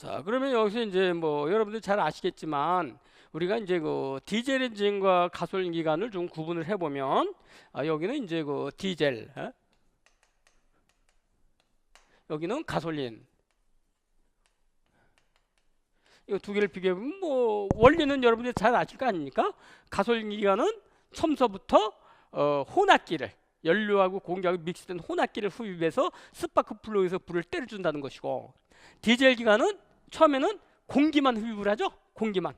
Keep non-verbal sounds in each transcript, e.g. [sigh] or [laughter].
자, 그러면 여기서 이제 뭐 여러분들 잘 아시겠지만 우리가 이제 그 디젤 엔진과 가솔린 기관을 좀 구분을 해 보면 아, 여기는 이제 그 디젤, 에? 여기는 가솔린. 이거 두 개를 비교해보면 뭐 원리는 여러분들이 잘 아실 거 아닙니까? 가솔린 기관은 처음서부터 어, 혼합기를 연료하고 공기하고 믹스된 혼합기를 흡입해서 스파크 플러그에서 불을 때려준다는 것이고 디젤 기관은 처음에는 공기만 흡입을 하죠. 공기만.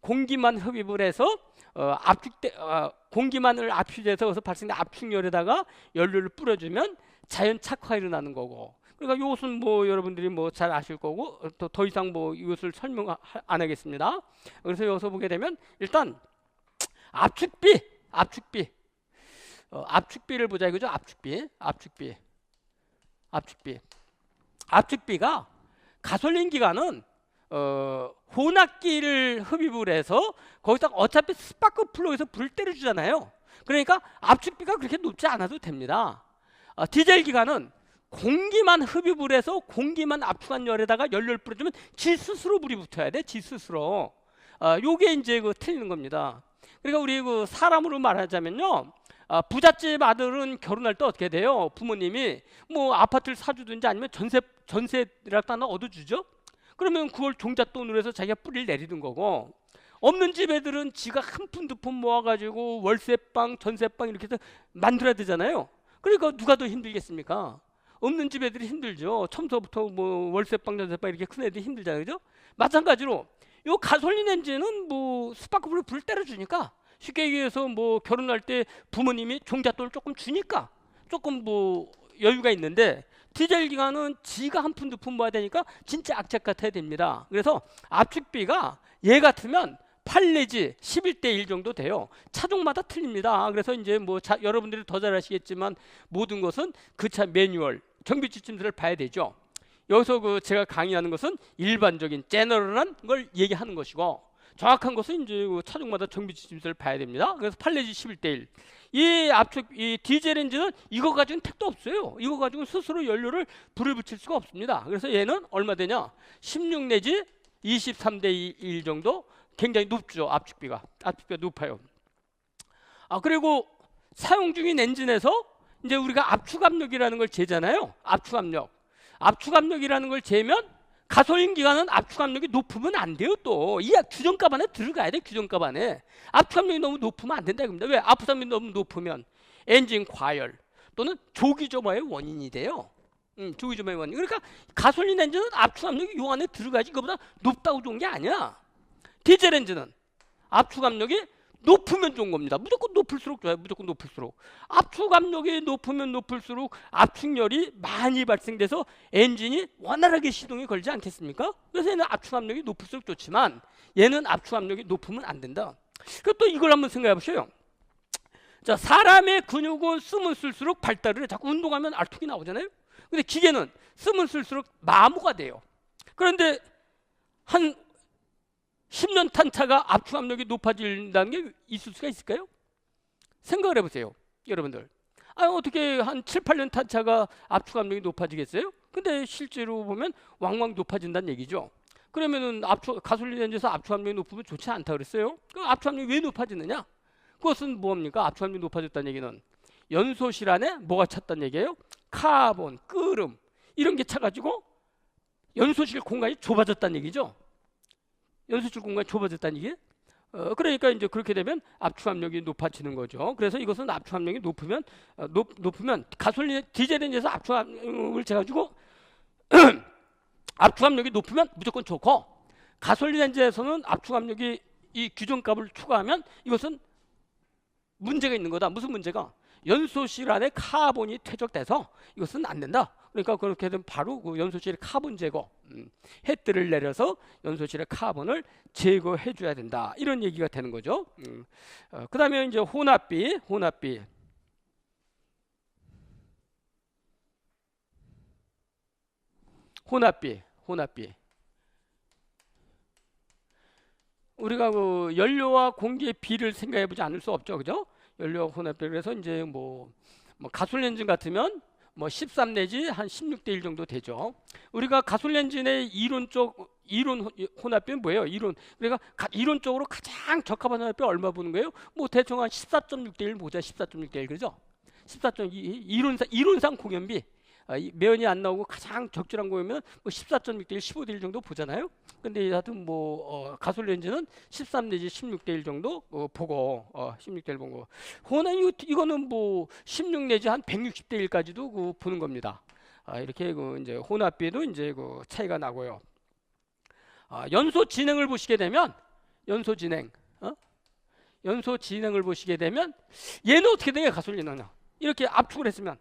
공기만 흡입을 해서 어, 압축돼 어, 공기만을 압축해서 그래서 발생된 압축열에다가 연료를 뿌려주면 자연 착화가 일어나는 거고. 그러니까 이것은 뭐 여러분들이 뭐 잘 아실 거고 더, 더 이상 뭐 이것을 설명 안 하겠습니다. 그래서 여기서 보게 되면 일단 압축비, 압축비, 어, 압축비를 보자 이거죠. 압축비, 압축비, 압축비, 압축비가 가솔린 기관은 어, 혼합기를 흡입을 해서 거기다 어차피 스파크 플러그에서 불을 때려주잖아요. 그러니까 압축비가 그렇게 높지 않아도 됩니다. 어, 디젤 기관은 공기만 흡입을 해서 공기만 압축한 열에다가 연료를 뿌려주면 지 스스로 불이 붙어야 돼. 지 스스로. 어, 요게 이제 그 틀리는 겁니다. 그러니까 우리 그 사람으로 말하자면요. 아, 부잣집 아들은 결혼할 때 어떻게 돼요? 부모님이 뭐 아파트를 사주든지 아니면 전세 전세라도 하나 얻어주죠. 그러면 그걸 종잣돈으로 해서 자기가 뿌리를 내리는 거고 없는 집 애들은 지가 한 푼 두 푼 모아가지고 월세방 전세방 이렇게 해서 만들어야 되잖아요. 그러니까 누가 더 힘들겠습니까? 없는 집 애들이 힘들죠. 처음부터 뭐 월세방 전세방 이렇게 큰 애들이 힘들잖아요, 그죠? 마찬가지로 요 가솔린 엔진은 뭐 스파크불을 불 때려주니까 쉽게 얘기해서 뭐 결혼할 때 부모님이 종잣돈을 조금 주니까 조금 뭐 여유가 있는데 디젤 기관은 지가 한 푼 두 푼 모아야 되니까 진짜 악착 같아야 됩니다. 그래서 압축비가 얘 같으면 8 내지 11대 1 정도 돼요. 차종마다 틀립니다. 그래서 이제 뭐 자, 여러분들이 더 잘 아시겠지만 모든 것은 그 차 매뉴얼, 정비 지침서를 봐야 되죠. 여기서 그 제가 강의하는 것은 일반적인 제너럴한 걸 얘기하는 것이고 정확한 것은 이제 그 차종마다 정비 지침서를 봐야 됩니다. 그래서 8 내지 11대 1. 이 압축 이 디젤 엔진은 이거 가지고는 택도 없어요. 이거 가지고 스스로 연료를 불을 붙일 수가 없습니다. 그래서 얘는 얼마 되냐? 16 내지 23대 1 정도 굉장히 높죠. 압축비가. 압축비가 높아요. 아 그리고 사용 중인 엔진에서 이제 우리가 압축 압력이라는 걸 재잖아요. 압축 압력. 압축 압력이라는 걸 재면 가솔린 기관은 압축 압력이 높으면 안 돼요 또. 이 규정값 안에 들어가야 돼 규정값 안에. 압축 압력이 너무 높으면 안 된다 이겁니다. 왜? 압축 압력이 너무 높으면 엔진 과열 또는 조기 점화의 원인이 돼요. 음, 조기 점화의 원인. 그러니까 가솔린 엔진은 압축 압력이 요 안에 들어가지 그보다 높다고 좋은 게 아니야. 디젤 엔진은 압축 압력이 높으면 좋은 겁니다. 무조건 높을수록 좋아요. 무조건 높을수록. 압축 압력이 높으면 높을수록 압축열이 많이 발생돼서 엔진이 원활하게 시동이 걸지 않겠습니까? 그래서 얘는 압축 압력이 높을수록 좋지만 얘는 압축 압력이 높으면 안 된다. 그또 이걸 한번 생각해 보세요. 자, 사람의 근육은 쓰면 쓸수록 발달을 해. 자꾸 운동하면 알통이 나오잖아요. 근데 기계는 쓰면 쓸수록 마모가 돼요. 그런데 한 10년 탄 차가 압축 압력이 높아진다는 게 있을 수가 있을까요? 생각을 해보세요. 여러분들. 아, 어떻게 한 7, 8년 탄 차가 압축 압력이 높아지겠어요? 근데 실제로 보면 왕왕 높아진다는 얘기죠. 그러면은 압축, 가솔린 엔진에서 압축 압력이 높으면 좋지 않다 그랬어요. 그 압축 압력이 왜 높아지느냐? 그것은 뭡니까? 압축 압력이 높아졌다는 얘기는 연소실 안에 뭐가 찼다는 얘기예요? 카본, 끓음 이런 게 차가지고 연소실 공간이 좁아졌다는 얘기죠. 연소실 공간이 좁아졌다는 얘기? 어, 그러니까 이제 그렇게 되면 압축 압력이 높아지는 거죠. 그래서 이것은 압축 압력이 높으면 어, 높, 높으면 가솔린 디젤 엔진에서 압축 압력을 재가지고 압축 압력이 높으면 무조건 좋고 가솔린 엔진에서는 압축 압력이 이 규정 값을 추가하면 이것은 문제가 있는 거다. 무슨 문제가? 연소실 안에 카본이 퇴적돼서 이것은 안 된다. 그러니까 그렇게 되면 바로 그 연소실의 카본 제거, 음, 헤드를 내려서 연소실의 카본을 제거해 줘야 된다. 이런 얘기가 되는 거죠. 음. 어, 그 다음에 이제 혼합비, 혼합비. 혼합비, 혼합비. 우리가 그 연료와 공기의 비를 생각해 보지 않을 수 없죠. 그죠? 연료와 혼합비. 그래서 이제 뭐, 뭐 가솔린 엔진 같으면 뭐 13 내지 한 16대 1 정도 되죠. 우리가 가솔린 엔진의 이론적 이론 호- 혼합비는 뭐예요? 이론. 그러니까 가- 이론적으로 가장 적합한 혼합비 얼마 보는 거예요? 뭐 대충 한 14.6대 1 보자. 14.6대 1 그죠? 14.2 이론상 이론상 공연비 아, 이 매연이 안 나오고 가장 적절한 거면 뭐 14.6대 1, 15대 1 정도 보잖아요. 근데 하여튼 뭐 어, 가솔린 엔진은 13 내지 16대 1 정도 어, 보고 어, 16대 1 보고 호는 이거, 이거는 뭐 16 내지 한 160대 1까지도 그 보는 겁니다. 아, 이렇게 그 이제 혼합비도 이제 그 차이가 나고요. 아, 연소 진행을 보시게 되면 연소 진행, 어? 연소 진행을 보시게 되면 얘는 어떻게 되냐 가솔린은 이렇게 압축을 했으면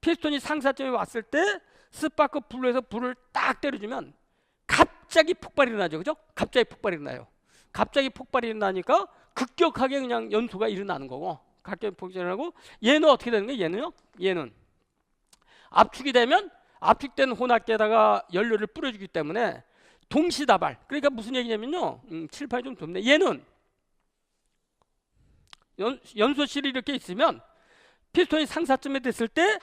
피스톤이 상사점에 왔을 때 스파크 블루에서 불을 딱 때려주면 갑자기 폭발이 일어나죠, 그죠? 갑자기 폭발이 일어나요. 갑자기 폭발이 일어나니까 급격하게 그냥 연소가 일어나는 거고 갑자기 폭발이 일어나고 얘는 어떻게 되는 거예요? 얘는요? 얘는 압축이 되면 압축된 혼합계에다가 연료를 뿌려주기 때문에 동시다발. 그러니까 무슨 얘기냐면요. 음, 칠판이 좀 좁네. 얘는 연, 연소실이 이렇게 있으면 피스톤이 상사점에 됐을 때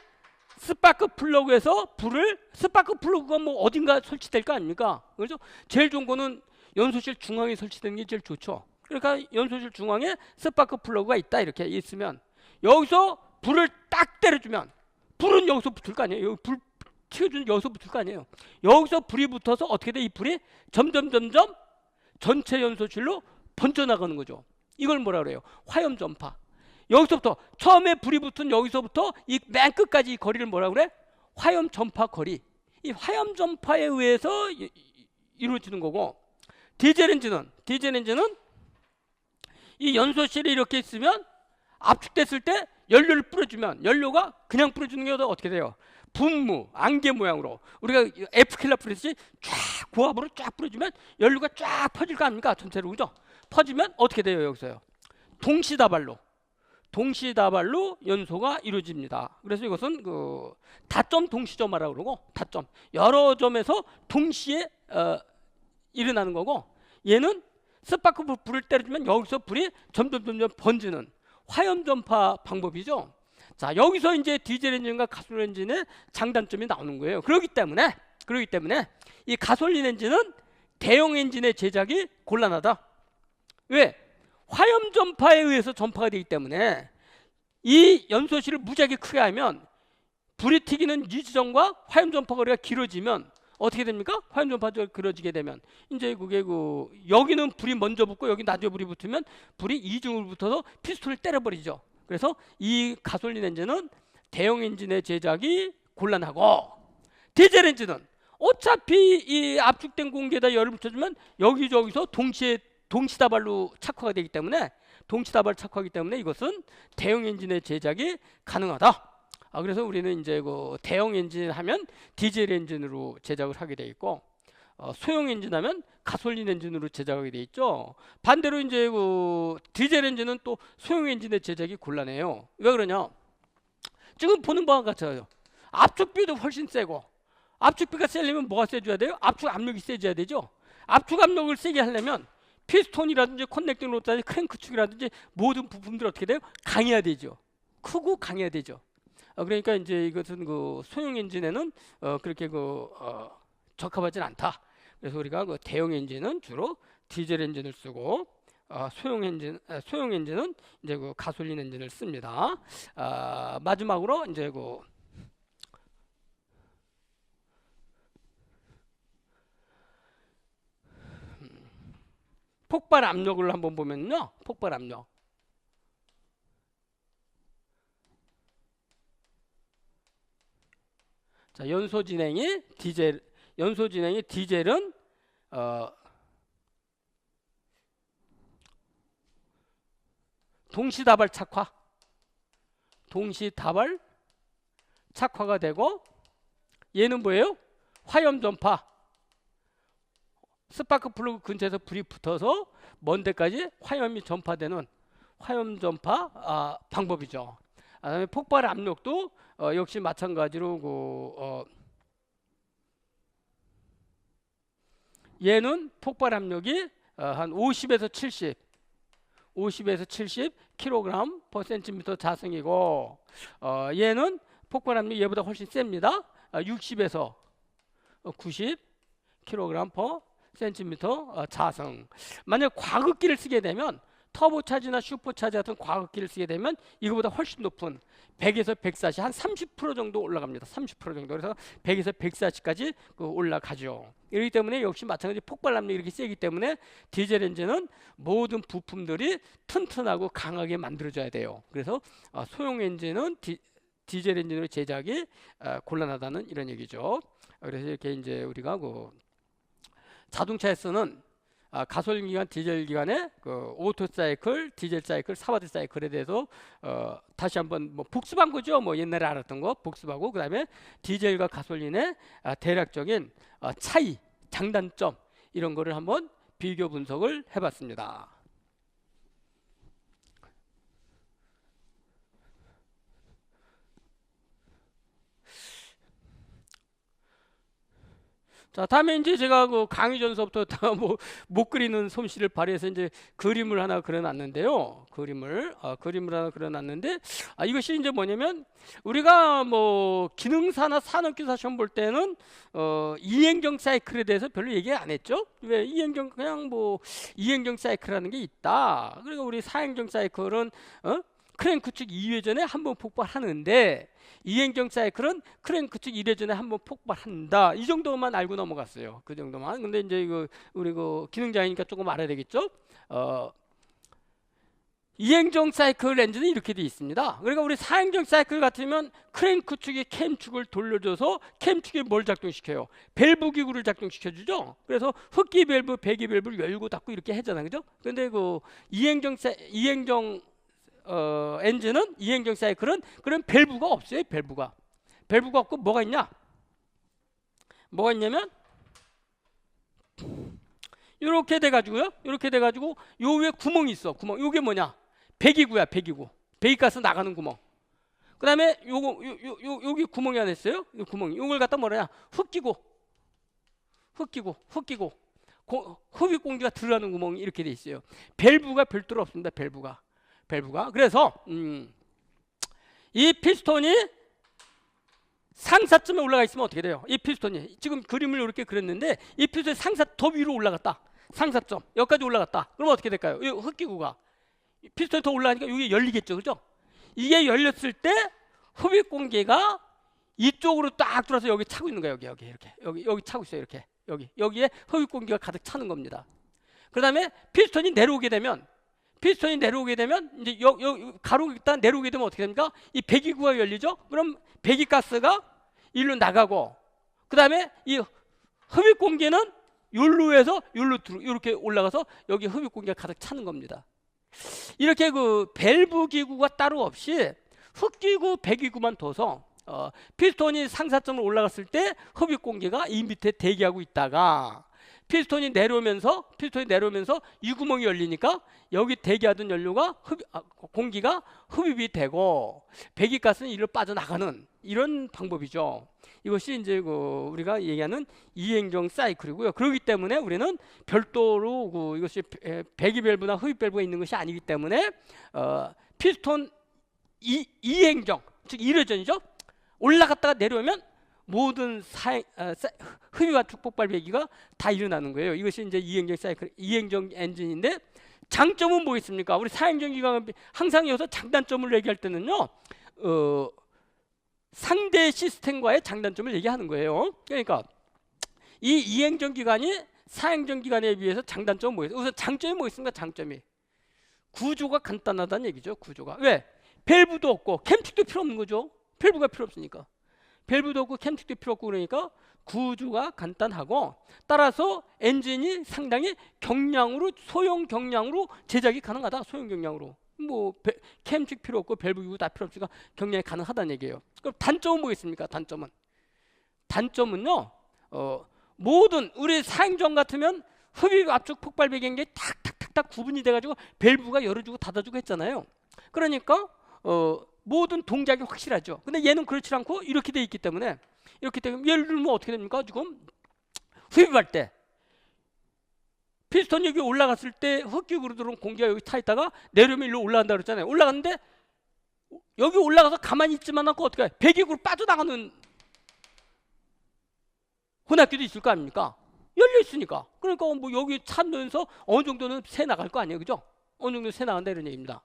스파크 플러그에서 불을 스파크 플러그가 뭐 어딘가 설치될 거 아닙니까? 그렇죠? 제일 좋은 거는 연소실 중앙에 설치되는 게 제일 좋죠. 그러니까 연소실 중앙에 스파크 플러그가 있다 이렇게 있으면 여기서 불을 딱 때려주면 불은 여기서 붙을 거 아니에요. 여기 불 튀어주는 여기서 붙을 거 아니에요. 여기서 불이 붙어서 어떻게 돼? 이 불이 점점 점점 전체 연소실로 번져 나가는 거죠. 이걸 뭐라 그래요? 화염 전파. 여기서부터 처음에 불이 붙은 여기서부터 이 맨 끝까지 이 거리를 뭐라 그래? 화염 전파 거리. 이 화염 전파에 의해서 이루어지는 거고 디젤 엔진은 디젤 엔진은 이 연소실이 이렇게 있으면 압축됐을 때 연료를 뿌려주면 연료가 그냥 뿌려주는 게 어떻게 돼요? 분무, 안개 모양으로 우리가 에프킬라 뿌리듯이 쫙 고압으로 쫙 뿌려주면 연료가 쫙 퍼질 거 아닙니까? 전체로 그죠? 퍼지면 어떻게 돼요 여기서요? 동시다발로 동시다발로 연소가 이루어집니다. 그래서 이것은 그 다점 동시점화라고 그러고 다점 여러 점에서 동시에 어, 일어나는 거고 얘는 스파크 불- 불을 때려주면 여기서 불이 점점 점점 번지는 화염 전파 방법이죠. 자 여기서 이제 디젤 엔진과 가솔린 엔진의 장단점이 나오는 거예요. 그렇기 때문에 그렇기 때문에 이 가솔린 엔진은 대형 엔진의 제작이 곤란하다. 왜? 화염 전파에 의해서 전파가 되기 때문에 이 연소실을 무지하게 크게 하면 불이 튀기는 이 지점과 화염 전파 거리가 길어지면 어떻게 됩니까? 화염 전파가 길어지게 되면 이제 그게 그 여기는 불이 먼저 붙고 여기 나중에 불이 붙으면 불이 이중으로 붙어서 피스톤을 때려버리죠. 그래서 이 가솔린 엔진은 대형 엔진의 제작이 곤란하고 디젤 엔진은 어차피 이 압축된 공기에다 열을 붙여주면 여기저기서 동시에 동시다발로 착화가 되기 때문에 동시다발 착화하기 때문에 이것은 대형 엔진의 제작이 가능하다. 아 그래서 우리는 이제 그 대형 엔진 하면 디젤 엔진으로 제작을 하게 돼 있고 어, 소형 엔진 하면 가솔린 엔진으로 제작하게 돼 있죠. 반대로 이제 그 디젤 엔진은 또 소형 엔진의 제작이 곤란해요. 왜 그러냐? 지금 보는 바와 같아요. 압축비도 훨씬 세고 압축비가 세려면 뭐가 세줘야 돼요? 압축 압력이 세져야 되죠. 압축 압력을 세게 하려면 피스톤이라든지 커넥팅 로드라든지 크랭크 축이라든지 모든 부품들 어떻게 돼요? 강해야 되죠. 크고 강해야 되죠. 어, 그러니까 이제 이것은 그 소형 엔진에는 어, 그렇게 그 어, 적합하진 않다. 그래서 우리가 그 대형 엔진은 주로 디젤 엔진을 쓰고 어, 소형 엔진 아, 소형 엔진은 이제 그 가솔린 엔진을 씁니다. 아, 마지막으로 이제 그 폭발 압력을 한번 보면요. 폭발 압력. 자, 연소 진행이 디젤 연소 진행이 디젤은 어 동시다발 착화 동시다발 착화가 되고 얘는 뭐예요? 화염 전파 스파크 플러그 근처에서 불이 붙어서 먼 데까지 화염이 전파되는 화염 전파 아, 방법이죠. 아, 그다음에 폭발 압력도 어, 역시 마찬가지로 그 어, 얘는 폭발 압력이 어, 한 50에서 70, 50에서 70 kg per cm 자승이고 어, 얘는 폭발 압력 얘보다 훨씬 셉니다. 60에서 90 kg per 센티미 터 어, 자성. 만약 과극기를 쓰게 되면 터보 차지나 슈퍼 차지 같은 과극기를 쓰게 되면 이거보다 훨씬 높은 100에서 140, 한 30% 정도 올라갑니다. 30% 정도. 그래서 100에서 140까지 그 올라가죠. 이렇기 때문에 역시 마찬가지 폭발 압력이 이렇게 세기 때문에 디젤 엔진은 모든 부품들이 튼튼하고 강하게 만들어져야 돼요. 그래서 어, 소형 엔진은 디, 디젤 엔진으로 제작이 어, 곤란하다는 이런 얘기죠. 그래서 이렇게 이제 우리가 그 자동차에서는 아, 가솔린 기관, 디젤 기관의 그 오토 사이클, 디젤 사이클, 사바드 사이클에 대해서 어, 다시 한번 뭐 복습한 거죠. 뭐 옛날에 알았던 거 복습하고 그다음에 디젤과 가솔린의 아, 대략적인 어, 차이, 장단점 이런 거를 한번 비교 분석을 해봤습니다. 자, 다음에 이제 제가 그 강의 전서부터 [laughs] 다뭐 못 그리는 솜씨를 발휘해서 이제 그림을 하나 그려놨는데요. 그림을 아, 그림을 하나 그려놨는데 아, 이것이 이제 뭐냐면 우리가 뭐 기능사나 산업기사 시험 볼 때는 어, 이행경 사이클에 대해서 별로 얘기 안 했죠. 왜 이행경 그냥 뭐 이행경 사이클이라는 게 있다. 그리고 우리 사행경 사이클은 어? 크랭크 측 2회전에 한 번 폭발하는데 이행경 사이클은 크랭크 측 1회전에 한 번 폭발한다. 이 정도만 알고 넘어갔어요. 그 정도만. 근데 이제 이거 우리 그 기능자이니까 조금 알아야 되겠죠? 어, 이행정 사이클 엔진은 이렇게 돼 있습니다. 그러니까 우리 사행정 사이클 같으면 크랭크 측이 캠 축을 돌려줘서 캠 축이 뭘 작동시켜요? 밸브 기구를 작동시켜 주죠. 그래서 흡기 밸브, 배기 밸브를 열고 닫고 이렇게 하잖아요, 그죠? 근데 그 이행정 사, 이행정 어, 엔진은 이행정 사이클은 그런 밸브가 없어요. 밸브가 밸브가 없고 뭐가 있냐? 뭐가 있냐면 이렇게 돼가지고요. 이렇게 돼가지고 요 위에 구멍이 있어. 구멍. 요게 뭐냐? 배기구야. 배기구. 배기가스 나가는 구멍. 그다음에 요거 요, 요, 요 여기 구멍이 하나 있어요. 요 구멍. 요걸 갖다 뭐냐? 흡기구. 흡기구. 흡기구. 고, 흡입 공기가 들어가는 구멍이 이렇게 돼 있어요. 밸브가 별도로 없습니다. 밸브가. 밸브가. 그래서 음, 이 피스톤이 상사점에 올라가 있으면 어떻게 돼요? 이 피스톤이 지금 그림을 이렇게 그렸는데 이 피스톤이 상사 더 위로 올라갔다. 상사점 여기까지 올라갔다. 그럼 어떻게 될까요? 이 흡기구가 피스톤이 더 올라가니까 이게 열리겠죠, 그죠? 이게 열렸을 때 흡입 공기가 이쪽으로 딱 들어서 여기 차고 있는 거예요. 여기 여기 이렇게 여기 여기 차고 있어요. 이렇게 여기 여기에 흡입 공기가 가득 차는 겁니다. 그 다음에 피스톤이 내려오게 되면 피스톤이 내려오게 되면 이제 여, 여, 가로 일단 내려오게 되면 어떻게 됩니까? 이 배기구가 열리죠. 그럼 배기 가스가 일로 나가고 그 다음에 이 흡입 공기는 율로에서 율로 이렇게 올라가서 여기 흡입 공기가 가득 차는 겁니다. 이렇게 그 밸브 기구가 따로 없이 흡기구, 배기구만 둬서 어, 피스톤이 상사점으로 올라갔을 때 흡입 공기가 이 밑에 대기하고 있다가 피스톤이 내려오면서 피스톤이 내려오면서 이 구멍이 열리니까 여기 대기하던 연료가 흡, 아, 공기가 흡입이 되고 배기가스는 이리로 빠져나가는 이런 방법이죠. 이것이 이제 그 우리가 얘기하는 이행정 사이클이고요. 그렇기 때문에 우리는 별도로 그 이것이 배기 밸브나 흡입 밸브가 있는 것이 아니기 때문에 어, 피스톤 이, 이행정 즉 1회전이죠. 올라갔다가 내려오면 모든 사행, 어, 흡입과 축폭발 배기가 다 일어나는 거예요. 이것이 이제 이행정 사이클, 이행정 엔진인데 장점은 뭐겠습니까? 우리 사행정 기관은 항상 여기서 장단점을 얘기할 때는요, 어, 상대 시스템과의 장단점을 얘기하는 거예요. 그러니까 이 이행정 기관이 사행정 기관에 비해서 장단점은 뭐겠어요? 우선 장점이 뭐 있습니까? 장점이 구조가 간단하다는 얘기죠. 구조가 왜? 밸브도 없고 캠틱도 필요 없는 거죠. 밸브가 필요 없으니까. 밸브도 없고 캠틱도 필요 없고 그러니까 구조가 간단하고 따라서 엔진이 상당히 경량으로 소형 경량으로 제작이 가능하다. 소형 경량으로. 뭐 캠틱 필요 없고 밸브 기구 다 필요 없으니까 경량이 가능하다는 얘기예요. 그럼 단점은 뭐겠습니까? 단점은 단점은요. 어, 모든 우리 사행정 같으면 흡입 압축 폭발 배경계 탁탁탁탁 구분이 돼가지고 밸브가 열어주고 닫아주고 했잖아요. 그러니까 어, 모든 동작이 확실하죠. 근데 얘는 그렇지 않고 이렇게 돼 있기 때문에 이렇게 되면 예를 들면 어떻게 됩니까? 지금 흡입할 때 피스톤 여기 올라갔을 때 흡기구로 들어온 공기가 여기 타 있다가 내려오면 일로 올라간다 그랬잖아요. 올라갔는데 여기 올라가서 가만히 있지만 않고 어떻게 해? 배기구로 빠져나가는 혼합기도 있을 거 아닙니까? 열려 있으니까. 그러니까 뭐 여기 찾으면서 어느 정도는 새 나갈 거 아니에요, 그죠? 어느 정도 새 나간다 이런 얘기입니다.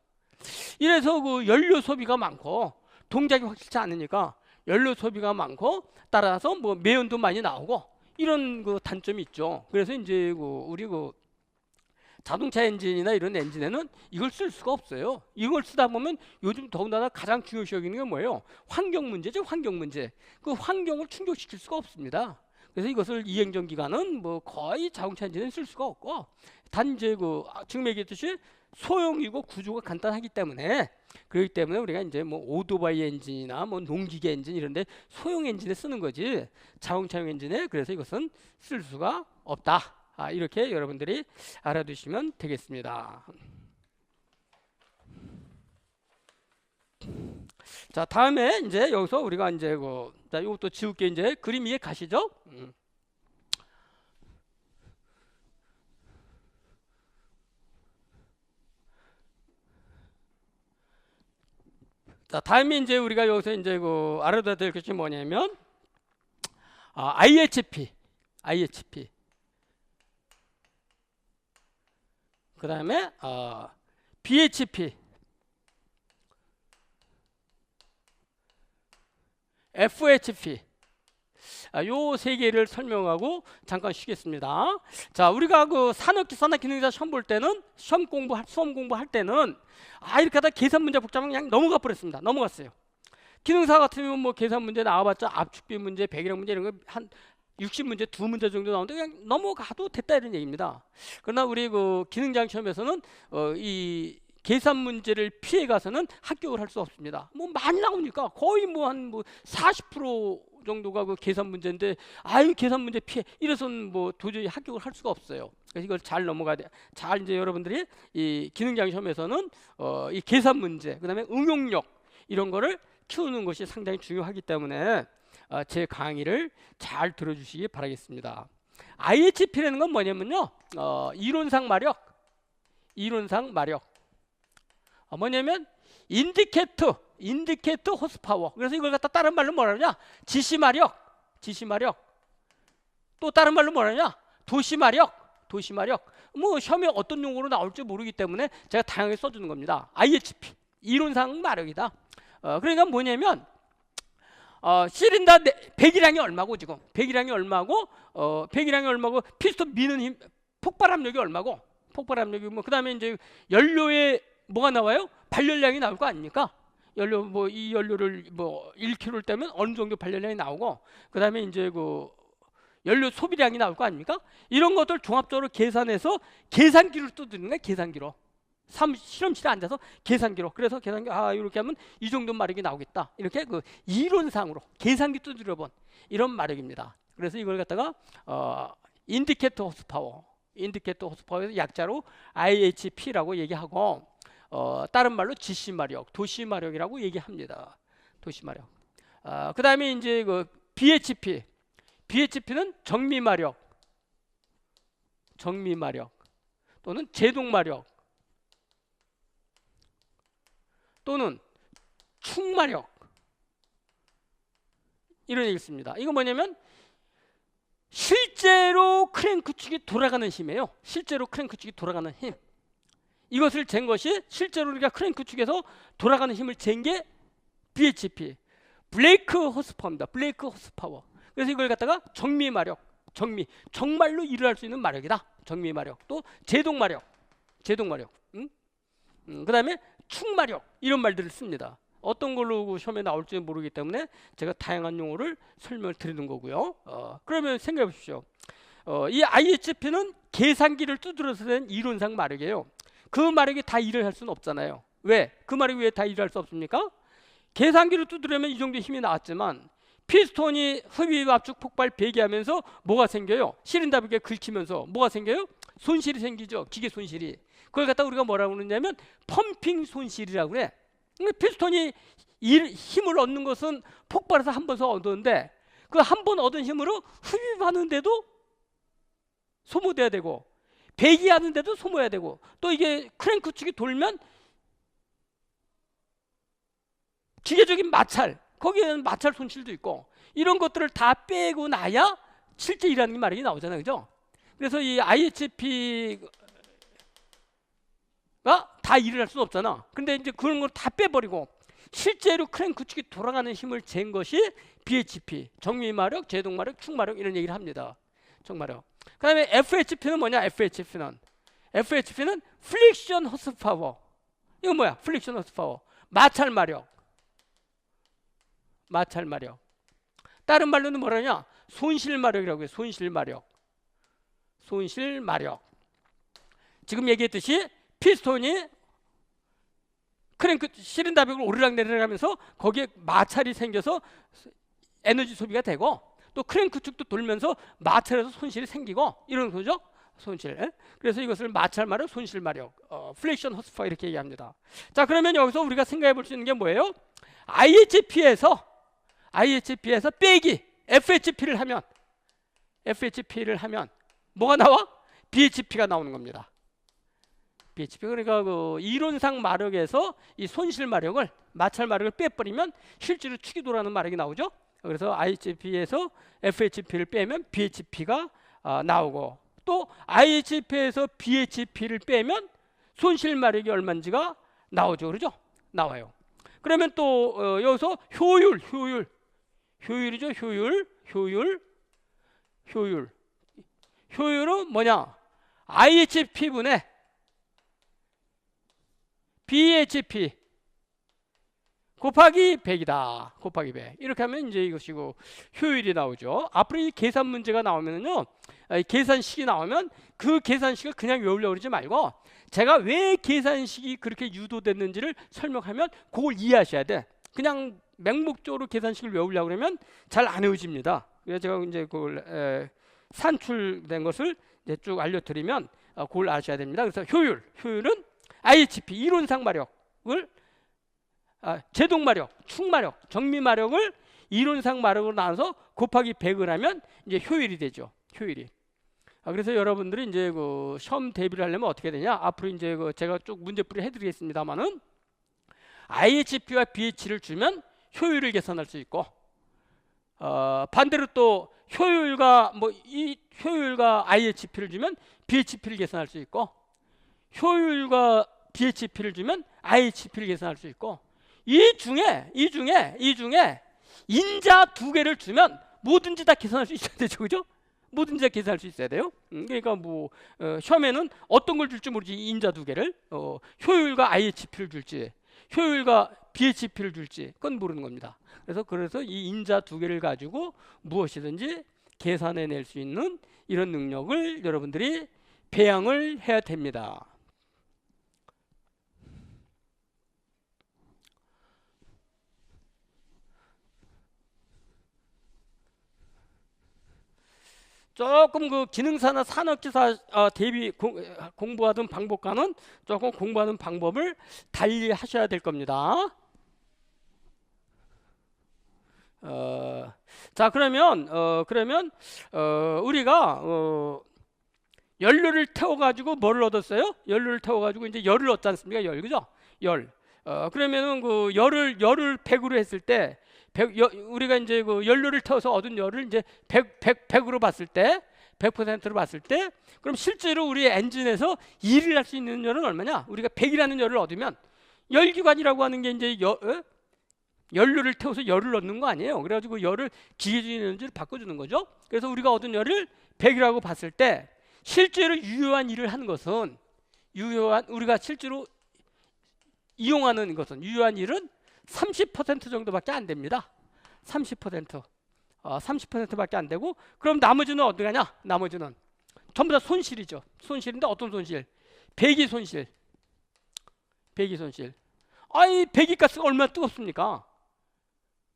이래서 그 연료 소비가 많고 동작이 확실치 않으니까 연료 소비가 많고 따라서 뭐 매연도 많이 나오고 이런 그 단점이 있죠. 그래서 이제 그 우리 그 자동차 엔진이나 이런 엔진에는 이걸 쓸 수가 없어요. 이걸 쓰다 보면 요즘 더군다나 가장 중요시 여기는 게 뭐예요? 환경 문제죠, 환경 문제. 그 환경을 충족시킬 수가 없습니다. 그래서 이것을 이행전 기간은 뭐 거의 자동차 엔진은 쓸 수가 없고 단지 그 아, 지금 얘기했듯이 소형이고 구조가 간단하기 때문에 그렇기 때문에 우리가 이제 뭐 오토바이 엔진이나 뭐 농기계 엔진 이런데 소형 엔진에 쓰는 거지 자동차용 엔진에 그래서 이것은 쓸 수가 없다. 아, 이렇게 여러분들이 알아두시면 되겠습니다. 자 다음에 이제 여기서 우리가 이제 그, 자 이것도 지울게 이제 그림 이해 가시죠? 음. 자 다음에 이제 우리가 여기서 이제 그 알아둬야 될 것이 뭐냐면 아, IHP, IHP. 그 다음에 어, BHP, FHP. 아, 요세 개를 설명하고 잠깐 쉬겠습니다. 자, 우리가 그 산업기 산업기능자 시험 볼 때는 시험 공부, 수험 공부할 때는 아 이렇게 하다 계산 문제 복잡하면 그냥 넘어가 버렸습니다. 넘어갔어요. 기능사 같으면 뭐 계산 문제 나와봤자 압축비 문제, 배기량 문제 이런 거한 60문제 두 문제 정도 나오는데 그냥 넘어가도 됐다 이런 얘기입니다. 그러나 우리 그 기능장 시험에서는 어, 이 계산 문제를 피해 가서는 합격을 할 수 없습니다. 뭐 많이 나오니까 거의 뭐 한 뭐 40% 정도가 그 계산 문제인데 아유 계산 문제 피해 이래서는 뭐 도저히 합격을 할 수가 없어요. 그래서 이걸 잘 넘어가야 돼. 잘 이제 여러분들이 이 기능장 시험에서는 어, 이 계산 문제 그다음에 응용력 이런 거를 키우는 것이 상당히 중요하기 때문에 어, 제 강의를 잘 들어주시기 바라겠습니다. IHP라는 건 뭐냐면요, 어, 이론상 마력, 이론상 마력. 어, 뭐냐면 인디케이터, 인디케이터 호스파워. 그래서 이걸 갖다 다른 말로 뭐라 그러냐? 지시 마력, 지시 마력. 또 다른 말로 뭐라 그러냐? 도시 마력, 도시 마력. 뭐 시험에 어떤 용어로 나올지 모르기 때문에 제가 다양하게 써주는 겁니다. IHP, 이론상 마력이다. 어, 그러니까 뭐냐면 어, 시린다 배기량이 얼마고 지금 배기량이 얼마고 어, 배기량이 얼마고 피스톤 미는 힘 폭발 압력이 얼마고 폭발 압력이 뭐 그다음에 이제 연료에 뭐가 나와요? 발열량이 나올 거 아닙니까? 연료 뭐 이 연료를 뭐 1kg를 떼면 어느 정도 발열량이 나오고 그다음에 이제 그 연료 소비량이 나올 거 아닙니까? 이런 것들 종합적으로 계산해서 계산기를 두드리는 거예요. 계산기로. 사무 실험실에 앉아서 계산기로 그래서 계산기 아 이렇게 하면 이 정도 마력이 나오겠다 이렇게 그 이론상으로 계산기 두드려 본 이런 마력입니다. 그래서 이걸 갖다가 어 인디케이터 호스파워 인디케이터 호스파워에서 약자로 IHP라고 얘기하고 어 다른 말로 지시 마력 도시 마력이라고 얘기합니다. 도시 마력. 아, 그 다음에 이제 그 BHP BHP는 정미 마력 정미 마력 또는 제동 마력 또는 충마력 이런 얘기 있습니다. 이거 뭐냐면 실제로 크랭크축이 돌아가는 힘이에요. 실제로 크랭크축이 돌아가는 힘. 이것을 잰 것이 실제로 우리가 크랭크 축에서 돌아가는 힘을 잰 게 BHP, 블레이크 호스파워입니다. 블레이크 호스파워. 그래서 이걸 갖다가 정미 마력, 정미, 정말로 일을 할 수 있는 마력이다. 정미 마력, 또 제동 마력, 제동 마력. 음? 음, 그다음에 충마력 이런 말들을 씁니다. 어떤 걸로 시험에 나올지 모르기 때문에 제가 다양한 용어를 설명을 드리는 거고요. 어, 그러면 생각해 보십시오. 어, 이 IHP는 계산기를 두드려서 된 이론상 마력이에요. 그 마력이 다 일을 할 수는 없잖아요. 왜? 그 마력이 왜 다 일을 할 수 없습니까? 계산기를 두드리면 이 정도 힘이 나왔지만 피스톤이 흡입 압축 폭발 배기하면서 뭐가 생겨요? 시린다비게 긁히면서 뭐가 생겨요? 손실이 생기죠. 기계 손실이. 그걸 갖다 우리가 뭐라고 그러냐면 펌핑 손실이라고 그래. 피스톤이 일, 힘을 얻는 것은 폭발해서 한 번서 얻었는데 그 한 번 얻은 힘으로 흡입하는데도 소모돼야 되고 배기하는데도 소모해야 되고 또 이게 크랭크 축이 돌면 기계적인 마찰, 거기에는 마찰 손실도 있고 이런 것들을 다 빼고 나야 실제 일하는 게 말이 나오잖아요, 그죠? 그래서 이 IHP가 다 일을 할 수는 없잖아. 근데 이제 그런 걸 다 빼버리고 실제로 크랭크 축이 돌아가는 힘을 잰 것이 BHP, 정미마력, 제동마력, 축마력 이런 얘기를 합니다. 정마력. 그 다음에 FHP는 뭐냐? FHP는 FHP는 플릭션 호스 파워. 이거 뭐야? 플릭션 호스 파워. 마찰 마력. 마찰 마력. 다른 말로는 뭐라냐? 손실 마력이라고 해요. 손실 마력. 손실 마력. 지금 얘기했듯이 피스톤이 크랭크 실은 다벽을 오르락 내리락 하면서 거기에 마찰이 생겨서 에너지 소비가 되고 또 크랭크 축도 돌면서 마찰에서 손실이 생기고 이런 거죠. 손실. 예? 그래서 이것을 마찰 마력, 손실 마력, 어, 플렉션 호스파 이렇게 얘기합니다. 자, 그러면 여기서 우리가 생각해 볼 수 있는 게 뭐예요? IHP에서 IHP에서 빼기 FHP를 하면 FHP를 하면 뭐가 나와? BHP가 나오는 겁니다. BHP 그러니까 그 이론상 마력에서 이 손실 마력을 마찰 마력을 빼버리면 실제로 축이 돌아가는 마력이 나오죠. 그래서 IHP에서 FHP를 빼면 BHP가 아, 나오고 또 IHP에서 BHP를 빼면 손실 마력이 얼마인지가 나오죠. 그러죠? 나와요. 그러면 또 어, 여기서 효율, 효율, 효율이죠. 효율, 효율, 효율. 효율은 뭐냐? IHP분의 BHP 곱하기 100이다. 곱하기 100. 이렇게 하면 이제 이것이고 효율이 나오죠. 앞으로 이 계산 문제가 나오면은요. 계산식이 나오면 그 계산식을 그냥 외우려고 그러지 말고 제가 왜 계산식이 그렇게 유도됐는지를 설명하면 그걸 이해하셔야 돼. 그냥 맹목적으로 계산식을 외우려고 그러면 잘 안 외워집니다. 그래서 제가 이제 그걸 에, 산출된 것을 이제 쭉 알려드리면 어, 그걸 아셔야 됩니다. 그래서 효율, 효율은 IHP 이론상 마력을 아, 제동 마력, 축 마력, 정미 마력을 이론상 마력으로 나눠서 곱하기 100을 하면 이제 효율이 되죠. 효율이. 아, 그래서 여러분들이 이제 그 시험 대비를 하려면 어떻게 되냐? 앞으로 이제 그 제가 쭉 문제풀이 해드리겠습니다만은 IHP와 BH를 주면 효율을 계산할 수 있고 어, 반대로 또 효율과 뭐 이 효율과 IHP를 주면 BHP를 계산할 수 있고 효율과 BHP를 주면 IHP를 계산할 수 있고 이 중에 이 중에 이 중에 인자 두 개를 주면 뭐든지 다 계산할 수 있어야 되죠, 그죠? 뭐든지 다 계산할 수 있어야 돼요. 음, 그러니까 뭐 어, 시험에는 어떤 걸 줄지 모르지 인자 두 개를 어, 효율과 IHP를 줄지 효율과 BHP를 줄지 그건 모르는 겁니다. 그래서 그래서 이 인자 두 개를 가지고 무엇이든지 계산해 낼 수 있는 이런 능력을 여러분들이 배양을 해야 됩니다. 조금 그 기능사나 산업기사 어, 대비 공, 공부하던 방법과는 조금 공부하는 방법을 달리 하셔야 될 겁니다. 어, 자 그러면 어, 그러면 어, 우리가 어, 연료를 태워가지고 뭘 얻었어요? 연료를 태워가지고 이제 열을 얻지 않습니까? 열 그죠? 열. 어, 그러면은 그 열을 열을 100으로 했을 때 100, 여, 우리가 이제 그 연료를 태워서 얻은 열을 이제 100, 100, 100으로 봤을 때 100%로 봤을 때 그럼 실제로 우리 엔진에서 일을 할 수 있는 열은 얼마냐? 우리가 100이라는 열을 얻으면 열기관이라고 하는 게 이제 여, 어? 연료를 태워서 열을 얻는 거 아니에요. 그래가지고 열을 기계적인 에너지를 바꿔주는 거죠. 그래서 우리가 얻은 열을 100이라고 봤을 때 실제로 유효한 일을 하는 것은 유효한 우리가 실제로 이용하는 것은 유효한 일은 30% 정도밖에 안 됩니다. 30%. 어, 30%밖에 안 되고 그럼 나머지는 어디 가냐? 나머지는 전부 다 손실이죠. 손실인데 어떤 손실? 배기 손실. 배기 손실. 아니 배기 가스가 얼마나 뜨겁습니까?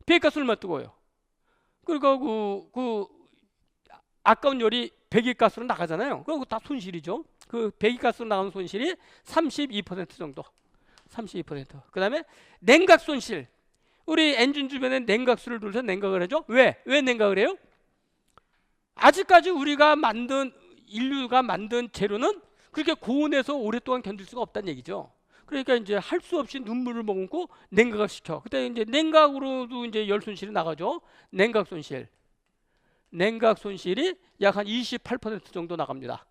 배기 가스 얼마나 뜨거워요? 그러니까 그, 그 아까운 열이 배기 가스로 나가잖아요. 그거 다 손실이죠. 그 배기 가스로 나가는 손실이 32% 정도. 32%. 그 다음에 냉각 손실. 우리 엔진 주변에 냉각수를 둘러서 냉각을 하죠. 왜? 왜 냉각을 해요? 아직까지 우리가 만든 인류가 만든 재료는 그렇게 고온에서 오랫동안 견딜 수가 없다는 얘기죠. 그러니까 이제 할 수 없이 눈물을 머금고 냉각을 시켜. 그때 이제 냉각으로도 이제 열 손실이 나가죠. 냉각 손실. 냉각 손실이 약 한 28% 정도 나갑니다.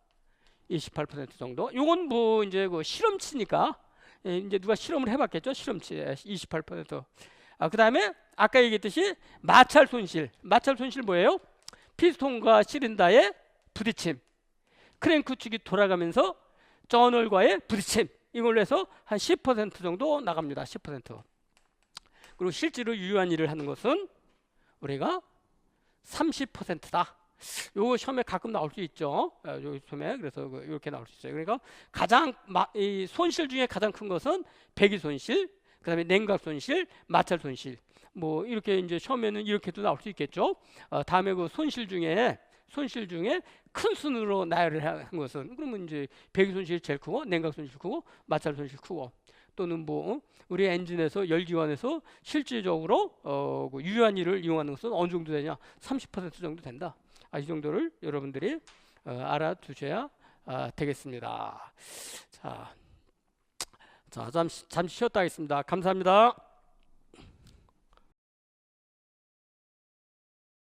28% 정도. 요건 뭐 이제 그 실험치니까 예, 이제 누가 실험을 해봤겠죠? 실험치 28%. 아 그 다음에 아까 얘기했듯이 마찰 손실. 마찰 손실 뭐예요? 피스톤과 시린더의 부딪힘. 크랭크 축이 돌아가면서 저널과의 부딪힘. 이걸로 해서 한 10% 정도 나갑니다. 10%. 그리고 실제로 유효한 일을 하는 것은 우리가 30%다. 요거 시험에 가끔 나올 수 있죠. 아, 요 시험에 그래서 그 이렇게 나올 수 있어요. 그러니까 가장 마, 이 손실 중에 가장 큰 것은 배기 손실, 그다음에 냉각 손실, 마찰 손실. 뭐 이렇게 이제 시험에는 이렇게도 나올 수 있겠죠. 어, 다음에 그 손실 중에 손실 중에 큰 순으로 나열을 한 것은 그러면 이제 배기 손실 제일 크고 냉각 손실 크고 마찰 손실 크고 또는 뭐 어? 우리 엔진에서 열기관에서 실질적으로 어, 그 유효한 일을 이용하는 것은 어느 정도 되냐? 30% 정도 된다. 아, 이 정도를 여러분들이 어, 알아두셔야 아, 되겠습니다. 자, 자 잠시 잠시 쉬었다 하겠습니다. 감사합니다.